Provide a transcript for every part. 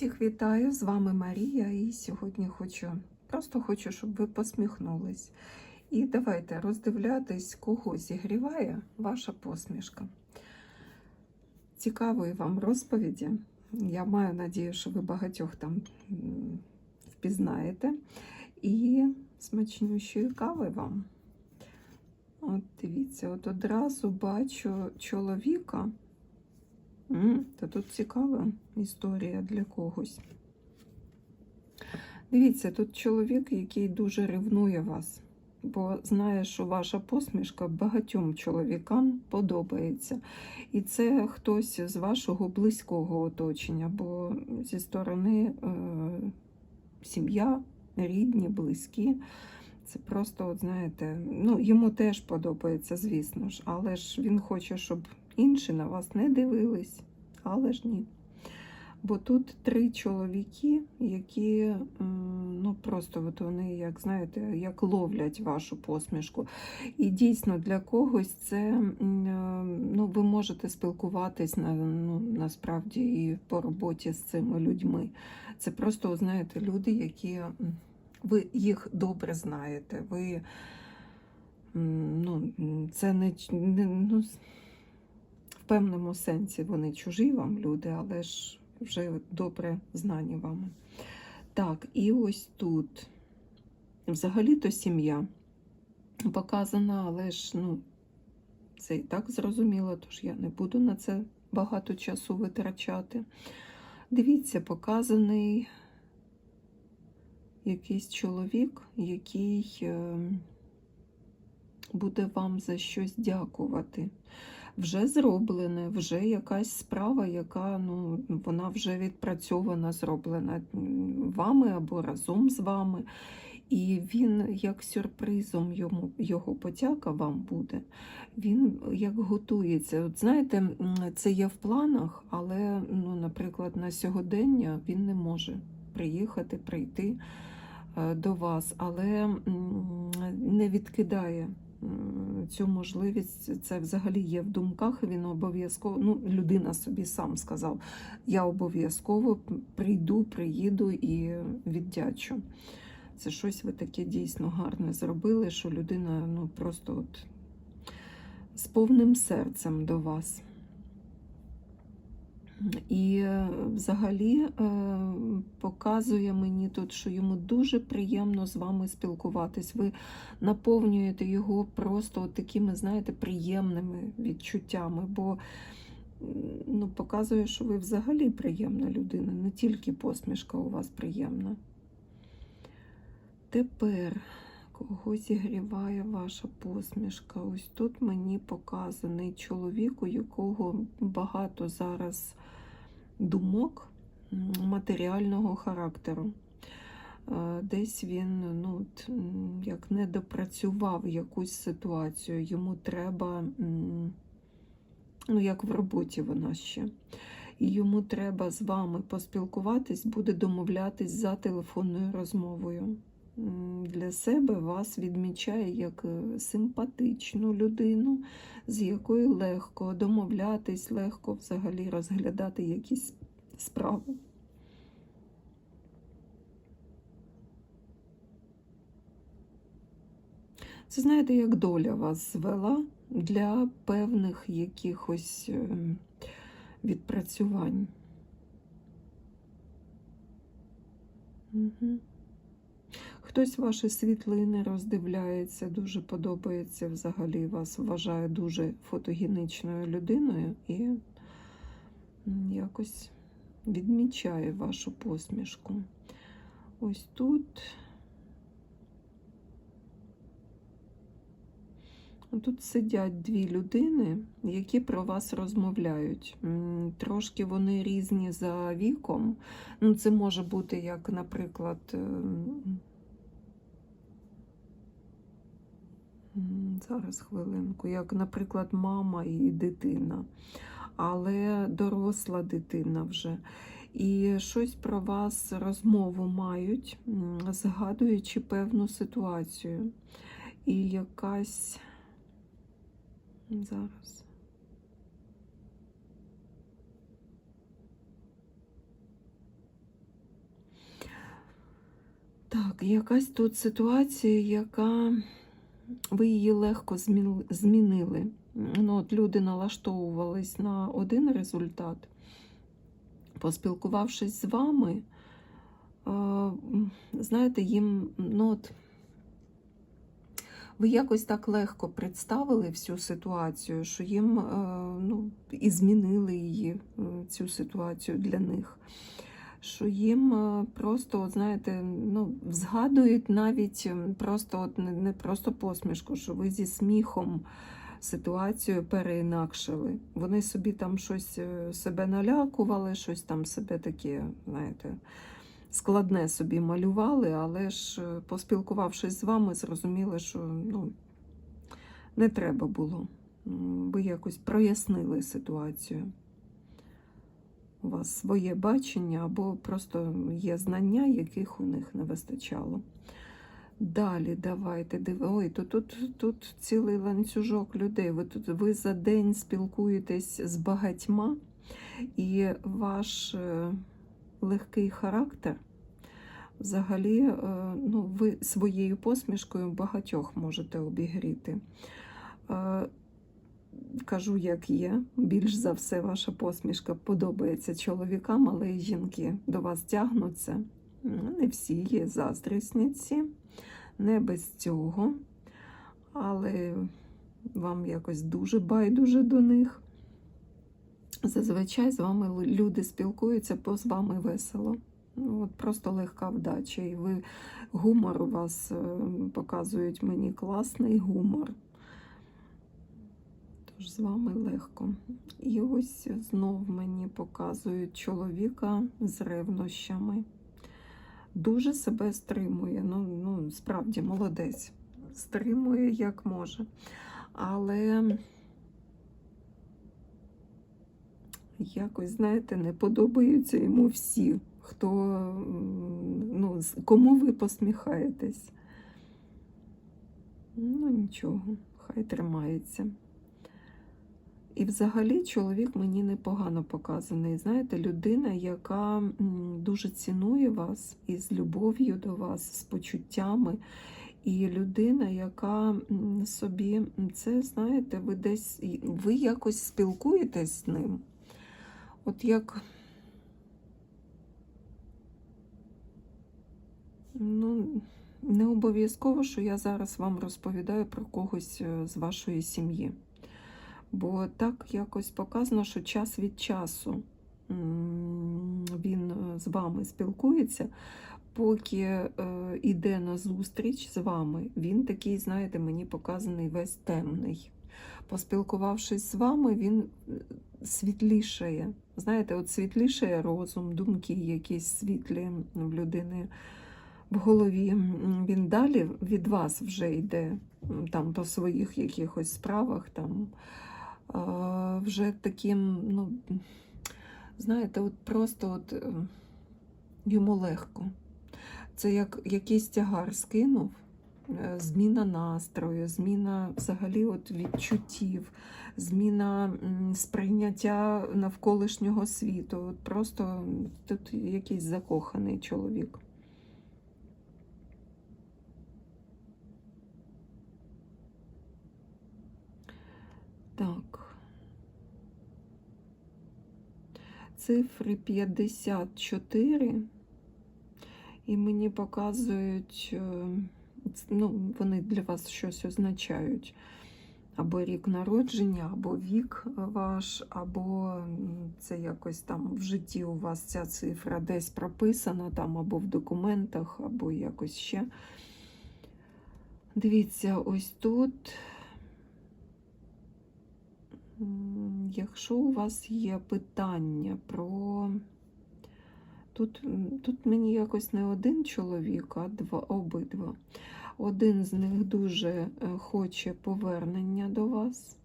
Всіх вітаю, з вами Марія, і сьогодні хочу, просто хочу, щоб ви посміхнулись. І давайте роздивлятись, кого зігріває ваша посмішка. Цікавої вам розповіді. Я маю надію, що ви багатьох там впізнаєте. І смачнющої кави вам. От дивіться, от одразу бачу чоловіка. Та тут цікава історія для когось. Дивіться, тут чоловік, який дуже ревнує вас, бо знає, що ваша посмішка багатьом чоловікам подобається. І це хтось з вашого близького оточення, бо зі сторони е, сім'я, рідні, близькі. Це просто, от знаєте, ну йому теж подобається, звісно ж, але ж він хоче, щоб інші на вас не дивились, але ж ні. Бо тут три чоловіки, які ну просто от вони, як знаєте, як ловлять вашу посмішку. І дійсно для когось це е, ну, ви можете спілкуватись на, ну, насправді і по роботі з цими людьми. Це просто, знаєте, люди, які ви їх добре знаєте. Ви ну, це не, не ну, певному сенсі вони чужі вам люди, але ж вже добре знані вами. Так, і ось тут. Взагалі-то сім'я показана, але ж ну, це і так зрозуміло, тож я не буду на це багато часу витрачати. Дивіться, показаний якийсь чоловік, який е, буде вам за щось дякувати. Вже зроблене, вже якась справа, яка ну, вона вже відпрацьована, зроблена вами або разом з вами. І він, як сюрпризом йому, його подяка вам буде, він як готується. От знаєте, це є в планах, але, ну, наприклад, на сьогодення він не може приїхати, прийти е, до вас, але не відкидає цю можливість. Це взагалі є в думках. Він обов'язково, ну, людина собі сам сказав: я обов'язково прийду, приїду і віддячу. Це щось ви таке дійсно гарне зробили, що людина ну, просто от з повним серцем до вас. І е, взагалі е, показує мені тут, що йому дуже приємно з вами спілкуватись. Ви наповнюєте його просто такими, знаєте, приємними відчуттями, бо ну, показує, що ви взагалі приємна людина, не тільки посмішка у вас приємна. Тепер кого зігріває ваша посмішка? Ось тут мені показаний чоловік, у якого багато зараз думок матеріального характеру. Е, Десь він ну, як не допрацював якусь ситуацію, йому треба, ну як в роботі вона ще. І йому треба з вами поспілкуватись, буде домовлятись за телефонною розмовою для себе вас відмічає як е, симпатичну людину, з якою легко домовлятись, легко взагалі розглядати якісь справи. Це знаєте, як доля вас звела для певних якихось ем, відпрацювань. Угу. Хтось ваші світлини роздивляється, дуже подобається взагалі вас, вважає дуже фотогенічною людиною і якось відмічає вашу посмішку. Ось тут. Тут сидять дві людини, які про вас розмовляють. Трошки вони різні за віком. Ну, це може бути як, наприклад, ем, м, зараз хвилинку, як, наприклад, мама і дитина, але доросла дитина вже. І щось про вас розмову мають, згадуючи певну ситуацію. І якась зараз. Так, якась тут ситуація, яка ви її легко змінили. Ну, от люди налаштовувались на один результат. Поспілкувавшись з вами, е, знаєте, їм, ну от, ви якось так легко представили всю ситуацію, що їм е, ну, і змінили її, цю ситуацію для них. Що їм е, просто, от, знаєте, ну, згадують навіть просто от, не, просто посмішку, що ви зі сміхом ситуацію переінакшили. Вони собі там щось е, себе налякували, щось там себе таке, знаєте, складне собі малювали, але ж е, поспілкувавшись з вами, зрозуміли, що ну, не треба було. Ви якось прояснили ситуацію. У вас своє бачення або просто є знання, яких у них не вистачало. Далі давайте див... Ой, то тут, тут цілий ланцюжок людей. Ви тут ви за день спілкуєтесь з багатьма, і ваш е, легкий характер взагалі е, ну, ви своєю посмішкою багатьох можете обігріти. Кажу, як є. Більш за все, ваша посмішка подобається чоловікам, але й жінки до вас тягнуться. Не всі є заздрісниці, не без цього, але вам якось дуже байдуже до них. Зазвичай з вами люди спілкуються, бо з вами весело. Ну, от просто легка вдача. І ви гумор у вас е, показують мені класний гумор. Тож з вами легко. І ось знов мені показують чоловіка з ревнощами. Дуже себе стримує. Ну, ну справді молодець. Стримує як може. Але якось, знаєте, не подобаються йому всі, хто, ну, кому ви посміхаєтесь. Ну, нічого, хай тримається. І взагалі чоловік мені непогано показаний. Знаєте, людина, яка дуже цінує вас і з любов'ю до вас, з почуттями. І людина, яка собі, це знаєте, ви десь ви якось спілкуєтесь з ним. От як. Ну, не обов'язково, що я зараз вам розповідаю про когось е, з вашої сім'ї. Бо так якось показано, що час від часу він е, з вами спілкується, поки е, йде на зустріч з вами, він такий, знаєте, мені показаний весь темний. Поспілкувавшись з вами, він е, світлішає. Знаєте, от світлішає розум, думки якісь світлі в людини в голові. Він далі від вас вже йде там по своїх якихось справах. там вже таким, ну, знаєте, от просто от е, йому легко. Це як якийсь тягар скинув, е, зміна настрою, зміна взагалі от відчуттів, зміна сприйняття навколишнього світу. От просто тут якийсь закоханий чоловік. Так. Цифри 54. І мені показують, е, ну, вони для вас щось означають. Або рік народження, або вік ваш, або це якось там в житті у вас ця цифра десь прописана, там або в документах, або якось ще. Дивіться, ось тут. Якщо у вас є питання про. Тут, тут мені якось не один чоловік, а два, обидва. Один з них дуже е, хоче повернення до вас,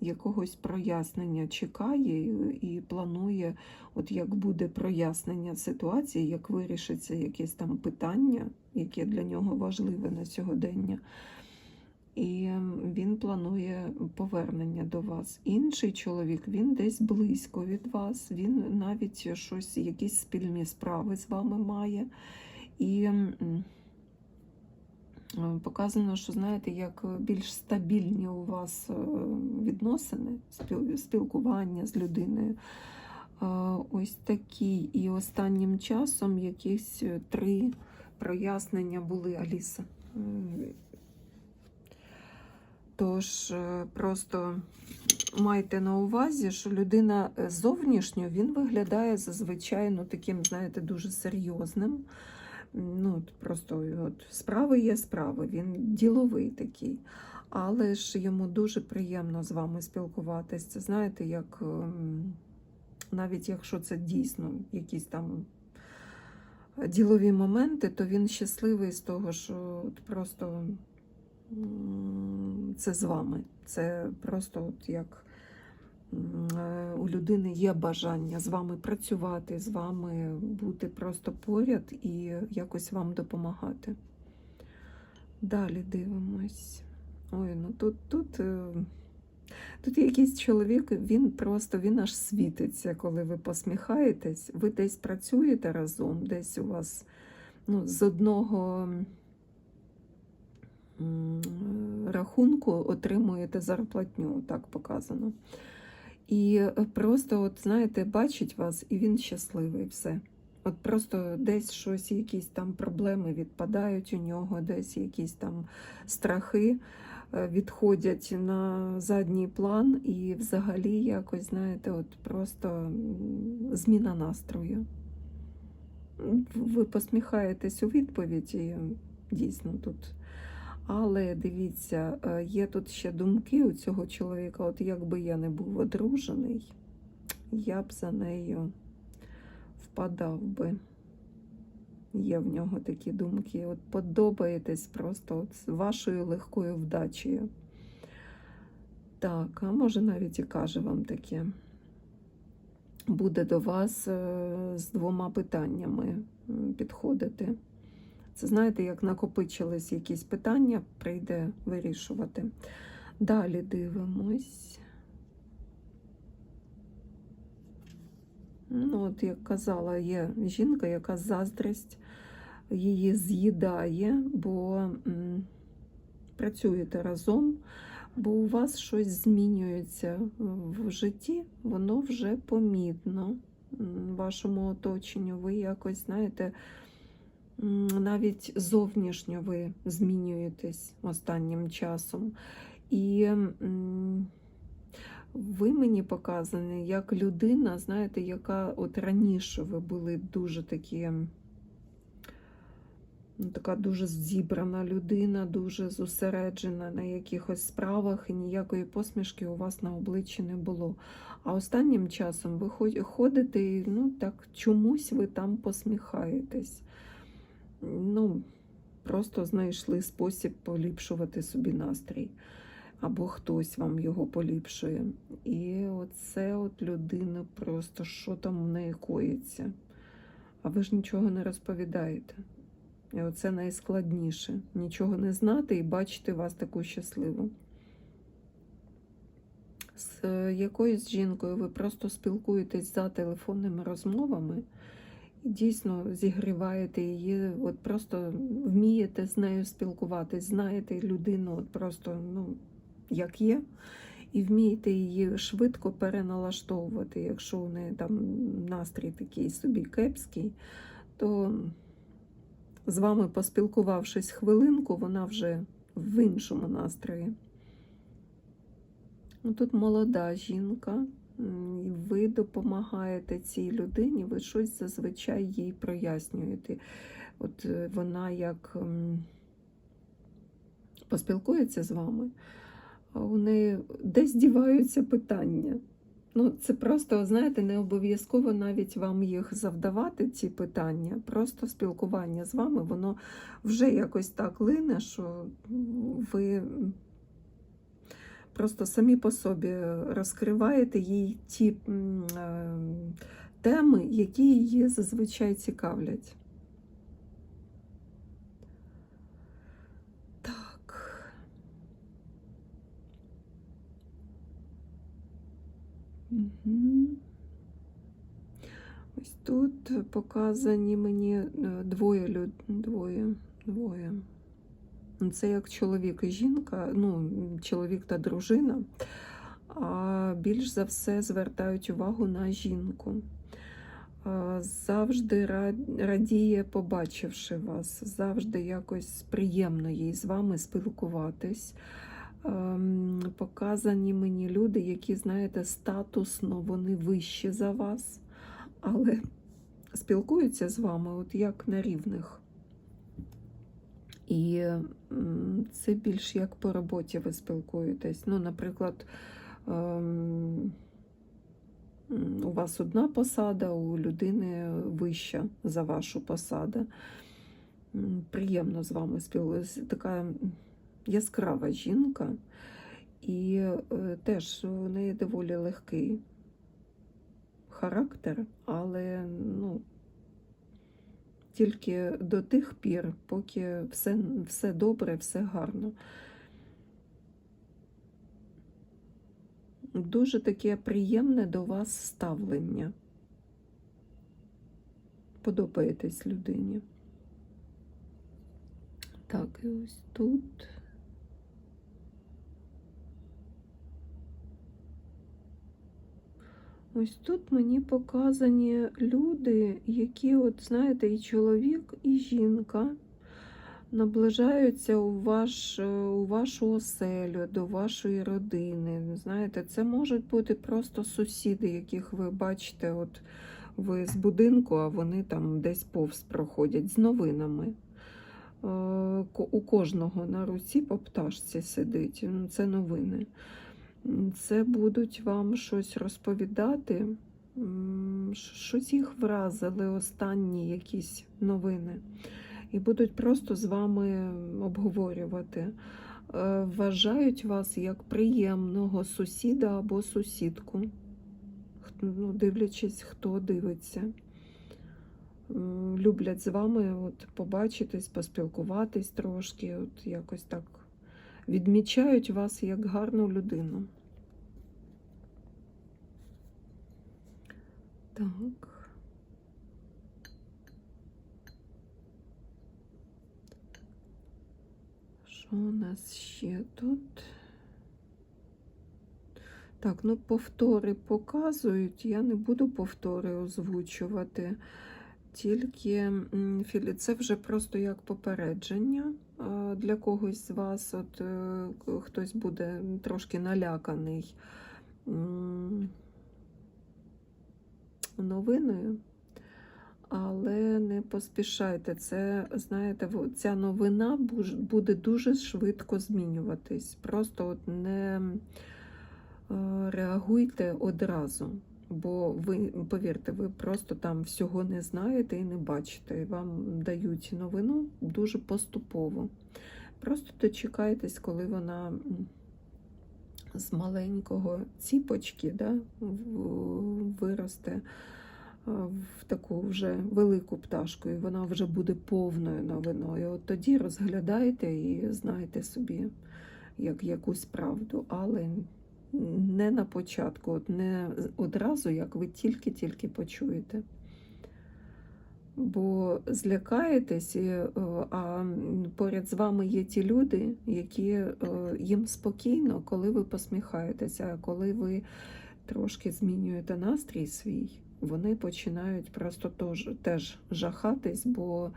якогось прояснення чекає і, і планує, от як буде прояснення ситуації, як вирішиться якесь там питання, яке для нього важливе на сьогодення. І ем, він планує повернення до вас. Інший чоловік, він десь близько від вас, він навіть щось, якісь спільні справи з вами має. І е, показано, що знаєте, як більш стабільні у вас е, відносини, спілкування з людиною. Е, Ось такі. І останнім часом якісь е, три прояснення були Аліса. Тож е, просто майте на увазі, що людина е, зовнішньо він виглядає зазвичай ну, таким, знаєте, дуже серйозним. Ну, просто от, справи є справи, він діловий такий. Але ж йому дуже приємно з вами спілкуватися. Знаєте, як ем, навіть якщо це дійсно якісь там ділові моменти, то він щасливий з того, що от просто це з вами. Це просто от як е, у людини є бажання з вами працювати, з вами бути просто поряд і якось вам допомагати. Далі дивимось. Ой, ну тут, тут, е, тут якийсь чоловік, він просто він аж світиться, коли ви посміхаєтесь. Ви десь працюєте разом, десь у вас ну, з одного рахунку отримуєте зарплатню, так показано. І е, просто, от знаєте, бачить вас, і він щасливий, все. От просто десь щось, якісь там проблеми відпадають у нього, десь якісь там страхи е, відходять на задній план, і взагалі якось, знаєте, от просто зміна настрою. Ви посміхаєтесь у відповідь, і дійсно тут. Але дивіться, е, є тут ще думки у цього чоловіка. От якби я не був одружений, я б за нею впадав би. Є в нього такі думки. От подобаєтесь просто от з вашою легкою вдачею. Так, а може навіть і каже вам таке. Буде до вас е, з двома питаннями підходити. Це знаєте, як накопичились якісь питання, прийде вирішувати. Далі дивимось. Ну, от, як казала, є жінка, яка заздрість її з'їдає, бо м, працюєте разом, бо у вас щось змінюється в житті, воно вже помітно вашому оточенню. Ви якось, знаєте, навіть зовнішньо ви змінюєтесь останнім часом. І ви мені показані як людина, знаєте, яка от раніше ви були дуже такі, ну, така дуже зібрана людина, дуже зосереджена на якихось справах, і ніякої посмішки у вас на обличчі не було. А останнім часом ви ходите і ну, так чомусь ви там посміхаєтесь. Ну, просто знайшли спосіб поліпшувати собі настрій або хтось вам його поліпшує. І оце от людина просто що там в неї коїться. А ви ж нічого не розповідаєте. І оце найскладніше. Нічого не знати і бачити вас таку щасливу. З якоюсь жінкою ви просто спілкуєтесь за телефонними розмовами дійсно зігріваєте її, от просто вмієте з нею спілкуватись, знаєте людину, от просто, ну, як є, і вмієте її швидко переналаштовувати. Якщо у неї там настрій такий собі кепський, то з вами поспілкувавшись хвилинку, вона вже в іншому настрої. Ну, Тут молода жінка, ви допомагаєте цій людині, ви щось зазвичай їй прояснюєте. От е, вона як поспілкується з вами, у неї десь діваються питання. Ну, це просто, знаєте, не обов'язково навіть вам їх завдавати, ці питання. Просто спілкування з вами, воно вже якось так лине, що ви просто самі по собі розкриваєте їй ті е, теми, які її зазвичай цікавлять. Угу. Ось тут показані мені е, двоє люд... двоє, двоє. Це як чоловік і жінка, ну, чоловік та дружина, а більш за все звертають увагу на жінку. Завжди радіє, побачивши вас, завжди якось приємно їй з вами спілкуватись. Ем, Показані мені люди, які, знаєте, статусно вони вищі за вас, але спілкуються з вами от як на рівних. І це більш як по роботі ви спілкуєтесь. Ну, наприклад, ем, у вас одна посада, у людини вища за вашу посаду. Приємно з вами спілкуватися. Така яскрава жінка, і е, теж у неї доволі легкий характер, але ну, тільки до тих пір, поки все, все добре, все гарно. Дуже таке приємне до вас ставлення. Подобаєтесь людині. Так, і ось тут. Ось тут мені показані люди, які, от знаєте, і чоловік, і жінка наближаються у, ваш, е, у вашу оселю, до вашої родини. Знаєте, це можуть бути просто сусіди, яких ви бачите, от ви з будинку, а вони там десь повз проходять з новинами. Е, У кожного на руці по пташці сидить. Це новини. Це будуть вам щось розповідати, щось їх вразили, останні якісь новини. І будуть просто з вами обговорювати. Е, Вважають вас як приємного сусіда або сусідку, ну, дивлячись, хто дивиться. Люблять з вами от, побачитись, поспілкуватись трошки, от якось так відмічають вас як гарну людину. Так. Що у нас ще тут? Так, ну повтори показують, я не буду повтори озвучувати. Тільки Філі, це вже просто як попередження для когось з вас. От е, хтось буде трошки наляканий новиною. Але не поспішайте. Це, знаєте, ця новина буде дуже швидко змінюватись. Просто от не е, реагуйте одразу. Бо ви, повірте, ви просто там всього не знаєте і не бачите. Вам дають новину дуже поступово. Просто дочекайтесь, коли вона з маленького ціпочки да, виросте в таку вже велику пташку, і вона вже буде повною новиною. От тоді розглядайте і знайте собі як якусь правду, але не на початку, от не одразу, як ви тільки-тільки почуєте. Бо злякаєтесь, е, а поряд з вами є ті люди, які е, їм спокійно, коли ви посміхаєтеся, а коли ви трошки змінюєте настрій свій, вони починають просто теж, теж жахатись, бо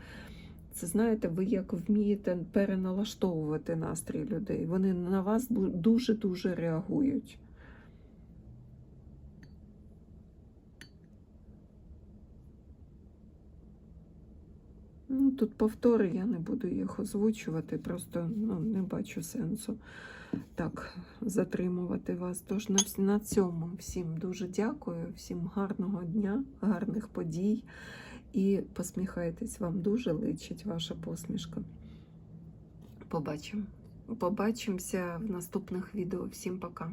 це знаєте, ви як вмієте переналаштовувати настрій людей. Вони на вас дуже-дуже реагують. Ну, тут повтори, я не буду їх озвучувати, просто ну, не бачу сенсу так затримувати вас. Тож на, на цьому всім дуже дякую, всім гарного дня, гарних подій. І посміхайтесь, вам дуже личить ваша посмішка. Побачимо. Побачимося в наступних відео. Всім пока.